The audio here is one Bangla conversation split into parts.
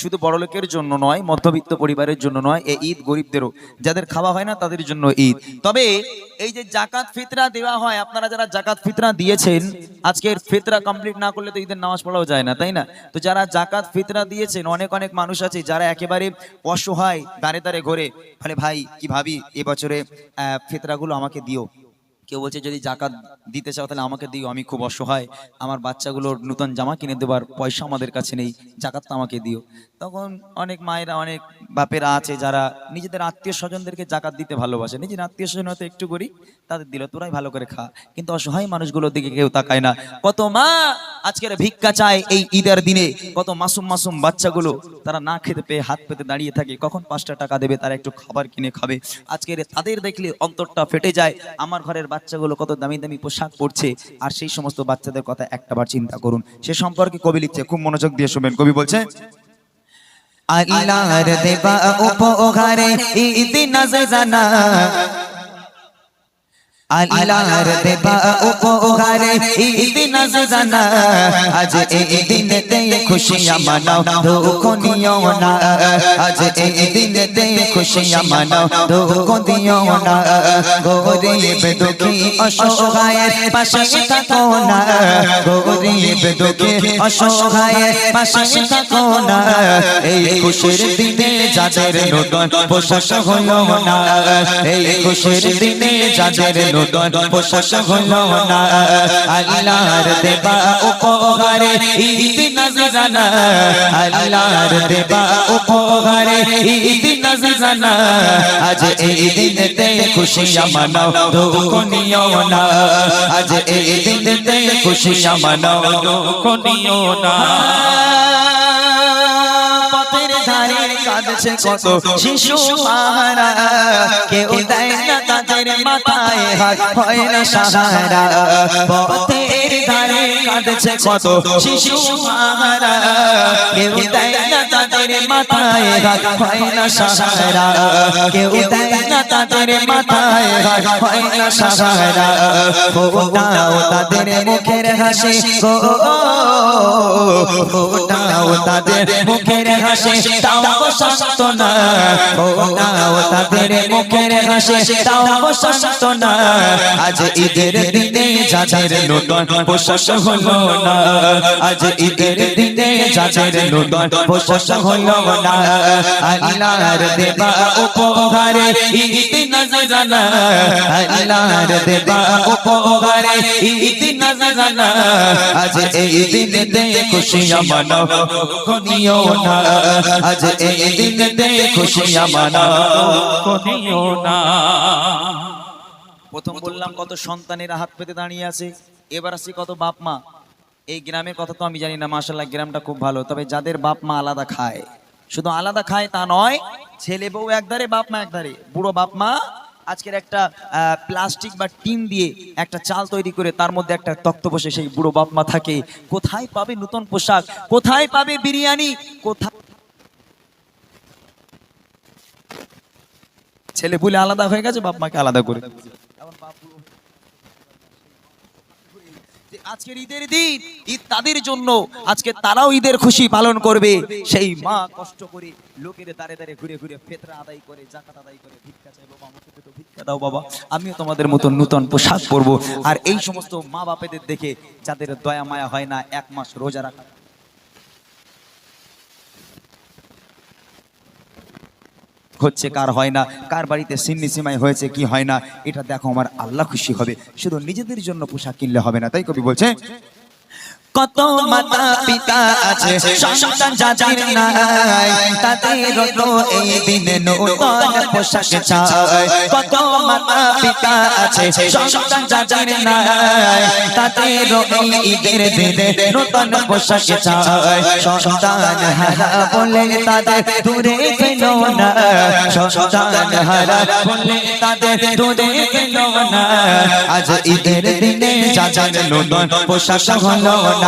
শুধু বড়লোকের জন্য নয়, মধ্যবিত্ত পরিবারের জন্য নয় এই ঈদ গরিবদেরও। যাদের খাওয়া হয় না, তাদের জন্য ঈদ। তবে এই যে জাকাত ফিতরা দেওয়া হয়, আপনারা যারা জাকাত ফিতরা দিয়েছেন, আজকের ফিতরা কমপ্লিট না করলে তো ঈদের নামাজ পড়াও যায় না, তাই না? তো যারা জাকাত ফিতরা দিয়েছেন, অনেক অনেক মানুষ আছে যারা একেবারে অসহায়, দাঁড়ে দাঁড়ে ঘরে। ফলে ভাই, কি ভাবি? এবছরে ফিতরাগুলো আমাকে দিও। কেউ বলছে, যদি জাকাত দিতে চাও, তাহলে আমাকে দিও, আমি খুব অসহায়। আমার বাচ্চাগুলোর নতুন জামা কিনে দেবার পয়সা আমাদের কাছে নেই জাকাতটা আমাকে দিও। তখন অনেক মায়েরা, অনেক বাপেরা আছে যারা নিজেদের আত্মীয় স্বজনদেরকে জাকাত দিতে ভালোবাসে। নিজের আত্মীয় স্বজন হয়তো একটু করি তাদের দিল, তোরাই ভালো করে খা। কিন্তু অসহায় মানুষগুলোর দিকে কেউ তাকায় না। কত মা আজকের ভিক্ষা চায় এই ঈদের দিনে, কত মাসুম মাসুম বাচ্চাগুলো, তারা না খেতে পেয়ে হাত পেতে দাঁড়িয়ে থাকে। কখন পাঁচটা টাকা দেবে, তারা একটু খাবার কিনে খাবে। আজকের তাদের দেখলে অন্তরটা ফেটে যায়। আমার ঘরের বাচ্চাগুলো কত দামি দামি পোশাক পরছে আর সেই সমস্ত বাচ্চাদের কথা একটাবার চিন্তা করুন। সে সম্পর্কে কবি লিখছে, খুব মনোযোগ দিয়ে শুনবেন। কবি বলছে, আল্লাহর দেবা উপহারে ঈদ নজরানা। আল্লাহর দেবা উপহারে ঈদ নজরানা আজ এই দিনেতে খুশিয়াঁ মানাও দুঃখ নিও না। আজ এই দিনেতে খুশিয়াঁ মানাও দুঃখ দিও না। গরিব দুঃখী অসহায়ের পাশে থাকো না। গরিব দুঃখী অসহায়ের পাশে থাকো না। এই খুশির দিনে যাদের নতুন না, এই খুশির দিনে যাদের নতুন পোশাক হলো না আল্লাহর দেবা উপহারে ঈদ নজরানা আল্লাহর দেবা উপহারে ঈদ নজরানা আজ এই দিনেতে খুশিয়াঁ মানাও দুঃখ নিও না আজ এই দিনেতে খুশিয়াঁ মানাও দুঃখ নিও না কাঁদছে কত শিশু মারা কেউ দেয় না তাদের মাথায় হাত হয় না সাহারা। পথের ধারে কাঁদছে কত শিশু মারা কেউ তাদের মাথায় হাত, হয় না সাহারা। কেউ দেয় না তাদের মাথায় হাত, হয় না সাহারা। ফোটাও তাদের মুখের হাসি গো তাদের মুখের হাসি শান্ত না। ফোটাও তাদের মুখের হাসি শান্ত না। আজ ঈদের দিনে যাদের নতুন পোশাক হলো না, আজ ঈদের দিনে যাদের নতুন পোশাক হলো না আল্লাহর দেবা উপহারে ঈদ নজরানা আল্লাহর দেবা উপহারে ঈদ নজরানা আজ এই দিনেতে খুশিয়াঁ মানাও কোনিও না। আজ এই দিনেতে খুশিয়াঁ মানাও কোনিও না। প্রথম বললাম কত সন্তানেরা হাত পেতে দাঁড়িয়ে আছে। এবার আসি কত বাপ মা। এই গ্রামের কথা তো আমি জানি না মাসাল্লাহ গ্রামটা খুব ভালো। তবে যাদের বাপ মা আলাদা খায়, শুধু আলাদা খায় তা নয়, ছেলে বউ একধারে, বাপ মা একধারে। বুড়ো বাপ মা আজকের একটা প্লাস্টিক বা টিন দিয়ে একটা চাল তৈরি করে তার মধ্যে একটা তক্ত বসে সেই বুড়ো বাপ মা থাকে। কোথায় পাবে নতুন পোশাক? কোথায় পাবে বিরিয়ানি? কোথায় ছেলে বলে আলাদা হয়ে গেছে, বাপ মাকে আলাদা করে। আজকের ঈদের দিন, ঈদ তাদের জন্য, আজকে তারাও ঈদের খুশি পালন করবে। সেই মা কষ্ট করে লোকের দাঁড়ে দাঁড়ে ঘুরে ঘুরে ফেতরা আদায় করে, জাকাত আদায় করে, ভিক্ষা চাই বাবা, আমাকে তো ভিক্ষা দাও বাবা, আমিও তোমাদের মতো নূতন পোশাক পরবো। আর এই সমস্ত মা বাপেদের দেখে যাদের দয়া মায়া হয় না, এক মাস রোজা রাখা হচ্ছে, কার হয় না, কার বাড়িতে সিন্নি সিমাই হয়েছে, কি হয় না, এটা দেখো আমার আল্লাহ খুশি হবে। শুধু নিজেদের জন্য পোশাক কিনলে হবে না, তাই কবি বলছে? কত মাতা পিতা আছে, সন্তান যাদের নাই, তাদের তো এই দিনে নতুন পোশাক চায় কত মাতা পিতা আছে, সন্তান যাদের নাই, তাদের এই ঈদের দিনে নতুন পোশাক চায় সন্তান হারা বলে তাদের দূরে ফেলো না, সন্তান হারা বলে তাদের দূরে ফেলো না। আজ ঈদের দিনে যাদের নতুন পোশাক হলো না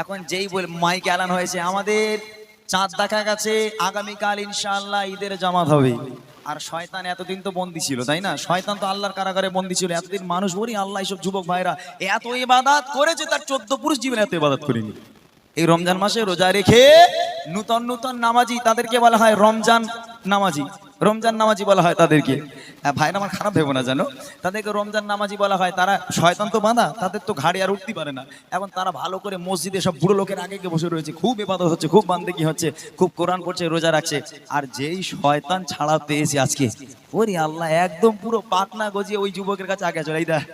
এখন যেই বল মাইকে এলান হয়েছে, আমাদের চাঁদ দেখা গেছে আগামীকাল ইনশাআল্লাহ ঈদের জামাত হবে। আর শয়তান এতদিন তো বন্দি ছিল, তাই না? শয়তান তো আল্লাহর কারাগারে বন্দি ছিল, এতদিন মানুষ বলি, আল্লাহ এইসব যুবক ভাইরা এত ইবাদাত করেছে, তার চোদ্দ পুরুষ জীবনে এত ইবাদাত করেনি। এই রমজান মাসে রোজা রেখে নূতন নূতন নামাজি তাদেরকে বলা হয় রমজান নামাজি। রমজান নামাজি বলা হয় তাদেরকে। হ্যাঁ, ভাইরা আমার খারাপ ভেবো না জানো তাদেরকে রমজান নামাজি বলা হয়। তারা শয়তান তো বাঁধা তাদের তো ঘাড়ে আর উঠতে পারে না। এখন তারা ভালো করে মসজিদে সব বুড়ো লোকের আগে গিয়ে বসে রয়েছে। খুব এবাদত হচ্ছে খুব বান্দেকি হচ্ছে খুব কোরআন পড়ছে রোজা রাখছে। আর যেই শয়তান ছাড়া পেয়েছে আজকে ওরে আল্লাহ একদম পুরো পাটনা গজিয়ে ওই যুবকের কাছে আগে চলে দেখ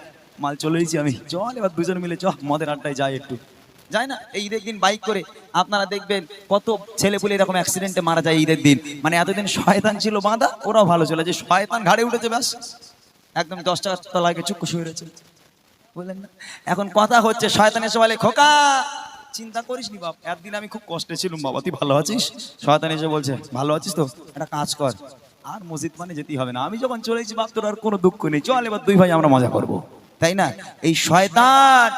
মাল চলেইছি আমি। চল এবার দুজন মিলে চ মদের আড্ডায় যাই একটু। যায় না? এই ঈদের দিন বাইক করে। আপনারা দেখবেন কত ছেলেপুলে এরকম অ্যাক্সিডেন্টে মারা যায় ঈদের দিন। মানে এতদিন শয়তান ছিল বাঁধা, ওরাও ভালো ছিল। যে শয়তান ঘাড়ে উঠেছে, ব্যাস। একদম দশ টাকা তলাকে চুক্কু শুয়ে রয়েছে। বুঝলেন না? এখন কথা হচ্ছে, শয়তান এসে বলে, খোকা, চিন্তা করিস নি বাপ। একদিন আমি খুব কষ্টে ছিলাম, বাবা, তুই ভালো আছিস? শয়তান এসে বলছে, ভালো আছিস তো? একটা কাজ কর। আর মসজিদ মানে যেতেই হবে না। আমি যখন চলেছি বাপ, তোর আর কোনো দুঃখ নেই। চল এবার দুই ভাই আমরা মজা করব। তাই না? এই শয়তান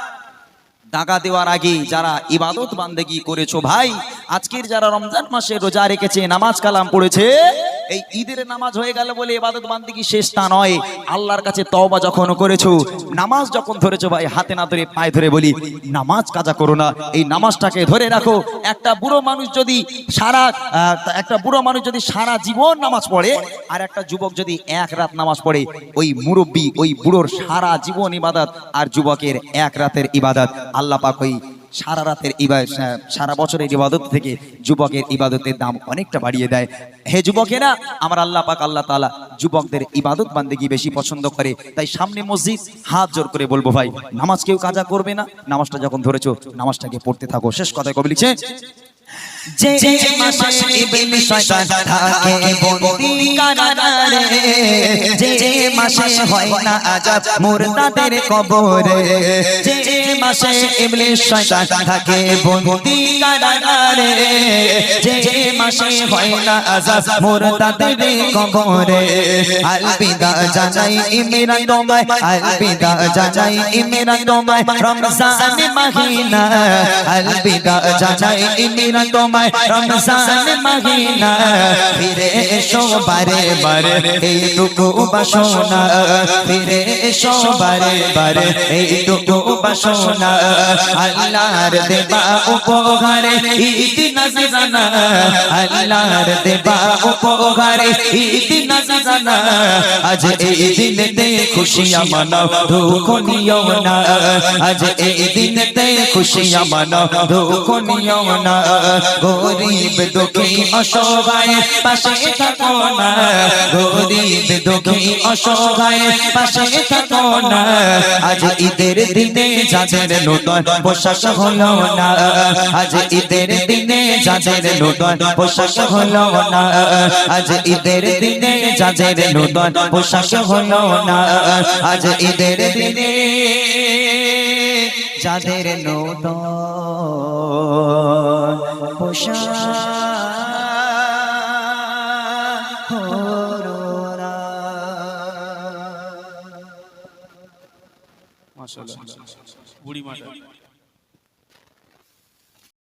দাগা দেওয়ার আগে যারা ইবাদত বান্দেগি করেছ ভাই, আজকের যারা রমজান মাসে রোজা রেখেছে, নামাজ কালাম পড়েছে এই ঈদের নামাজ হয়ে গেল বলে ইবাদত বান্দেগি শেষ তা নয়। আল্লাহর কাছে তওবা যখন করেছ, নামাজ যখন ধরেছো ভাই, হাতে না ধরে পায়ে ধরে বলি, নামাজ কাজা করো না। এই নামাজটাকে ধরে রাখো। একটা বুড়ো মানুষ যদি সারা একটা বুড়ো মানুষ যদি সারা জীবন নামাজ পড়ে, আর একটা যুবক যদি এক রাত নামাজ পড়ে, ওই মুরব্বী, ওই বুড়োর সারা জীবন ইবাদত, আর যুবকের এক রাতের ইবাদত। আল্লাহ পাক ওই সারা রাতের সারা বছরের ইবাদত থেকে যুবকের ইবাদতের দাম অনেকটা বাড়িয়ে দেয়। হে যুবকেরা, আমার আল্লাহ পাক, আল্লাহ তাআলা যুবকদের ইবাদত বান্দেগি বেশি পছন্দ করে। তাই সামনে মসজিদ, হাত জোর করে বলব ভাই, নামাজ কেউ কাজা করবে না? নামাজটা যখন ধরেছো, নামাজটাকে পড়তে থাকো। শেষ কথায় কবি লিখছে, যে মাসে ইবলিস শয়তান থাকে কারাগারে মাসে হয় না আযাব মুরতাদের কবরে। যে মাসে ইবলিস শয়তান থাকে, বন্দি কারাগারে। যে মাসে হয় না আযাব মুরতাদের কবরে। আলবিদা জানাই ইমরান তোমায়, আলবিদা জানাই ইমরান তোমায়, রমজান মাহিনা। আলবিদা জানাই ইমরান তোমায়, রমজান মাহিনা। ফিরে এসো বারে বারে, এইটুকু বাসনা। ফিরে এসো বারে বারে এইটুকু বাসনা আল্লাহর দেবা উপহারে, ঈদ নাজানা। আল্লাহর দেবা উপহারে, ঈদ নাজানা। আজ এই দিনেতে খুশিয়া মানাও দুঃখ নিও না। আজ এই দিনেতে খুশিয়া মানাও দুঃখ নিও না। গরিব দুঃখী অসহায়, পাশে থাকো না। গরিব দুঃখী অসহায়, পাশে থাকো না আজ ঈদের দিনে যাদের নতুন পোশাক হলো না, আজ ঈদের দিনে যাদের নতুন পোশাক হলো না, আজ ঈদের দিনে যাদের নতুন পোশাক হলো না, আজ ঈদের দিনে যাদের নতুন পোশাক বুড়ি মাটা।